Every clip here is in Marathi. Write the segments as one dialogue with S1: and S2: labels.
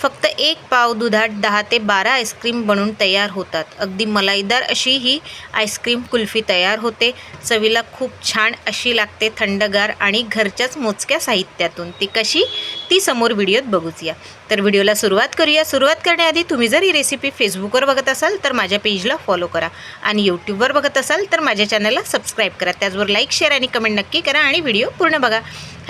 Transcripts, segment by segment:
S1: फक्त एक पाव दुधात दहा ते बारा आईस्क्रीम बनून तयार होतात. अगदी मलाईदार अशी ही आईस्क्रीम कुल्फी तयार होते. चवीला खूप छान अशी लागते थंडगार आणि घरच्याच मोजक्या साहित्यातून. ती कशी? ती समोर व्हिडिओत बघूच या तर व्हिडिओला सुरुवात करूया. सुरुवात करण्याआधी तुम्ही जर ही रेसिपी फेसबुकवर बघत असाल तर माझ्या पेजला फॉलो करा आणि यूट्यूबवर बघत असाल तर माझ्या चॅनलला सबस्क्राईब करा. त्याचबरोबर लाईक शेअर आणि कमेंट नक्की करा आणि व्हिडिओ पूर्ण बघा.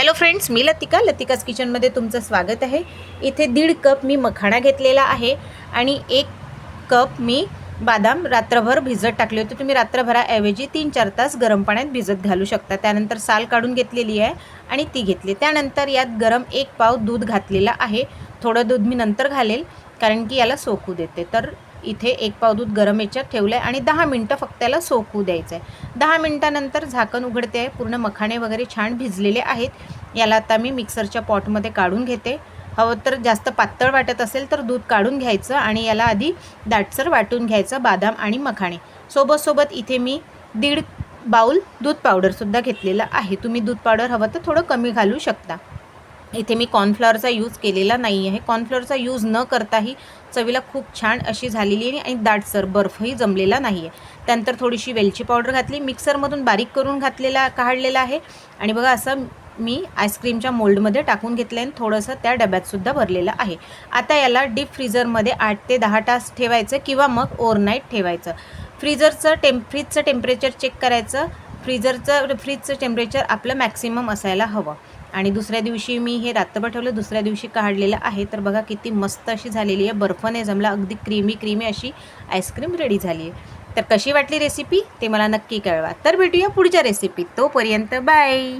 S1: हॅलो फ्रेंड्स मी लतिका. लतिकाच किचनमध्ये तुमचं स्वागत आहे. इथे दीड कप मी मखाणा घेतलेला आहे आणि एक कप मी बादाम रात्रभर भिजत टाकले होते. तुम्ही रात्रभराऐवजी तीन चार तास गरम पाण्यात भिजत घालू शकता. त्यानंतर साल काढून घेतलेली आहे आणि ती घेतली. त्यानंतर यात गरम एक पाव दूध घातलेला आहे. थोडं दूध मी नंतर घालेल कारण की याला सोकू देते. तर इथे एक पाव दूध गरम याच्यात ठेवलं आहे आणि दहा मिनटं फक्त याला सोकू द्यायचं आहे दहा मिनटानंतर झाकण उघडते आहे पूर्ण मखाणे वगैरे छान भिजलेले आहेत. याला आता मी मिक्सरच्या पॉटमध्ये काढून घेते. हवं तर जास्त पातळ वाटत असेल तर दूध काढून घ्यायचं आणि याला आधी दाटसर वाटून घ्यायचं बादाम आणि मखाणे. सोबत सोबत इथे मी दीड बाऊल दूध पावडरसुद्धा घेतलेला आहे. तुम्ही दूध पावडर हवं तर थोडं कमी घालू शकता. इथे मी कॉर्नफ्लॉवरचा यूज केलेला नाही आहे. कॉर्नफ्लॉवरचा यूज न करताही चवीला खूप छान अशी झालेली आहे आणि दाटसर बर्फही जमलेला नाही आहे त्यानंतर थोडीशी वेलची पावडर घातली. मिक्सरमधून बारीक करून घातलेला काढलेला आहे. आणि बघा असं मी आईस्क्रीमच्या मोल्डमध्ये टाकून घेतलं आहे थोडंसं त्या डब्यातसुद्धा भरलेलं आहे. आता याला डीप फ्रीझरमध्ये आठ ते दहा तास ठेवायचं किंवा मग ओव्हरनाईट ठेवायचं. फ्रीजरचं टेम फ्रीजचं टेम्परेचर चेक करायचं. फ्रीजरचं फ्रीजचं टेम्परेचर आपलं मॅक्सिमम असायला हवं. आणि दुसऱ्या दिवशी मी हे रात्रभर ठेवलं दुसऱ्या दिवशी काढलेलं आहे. तर बघा किती मस्त अशी झालेली आहे. बर्फने जमला अगदी क्रीमी क्रीमी अशी आईस्क्रीम रेडी झाली आहे. तर कशी वाटली रेसिपी ते मला नक्की कळवा. तर भेटूया पुढच्या रेसिपीत तोपर्यंत बाय!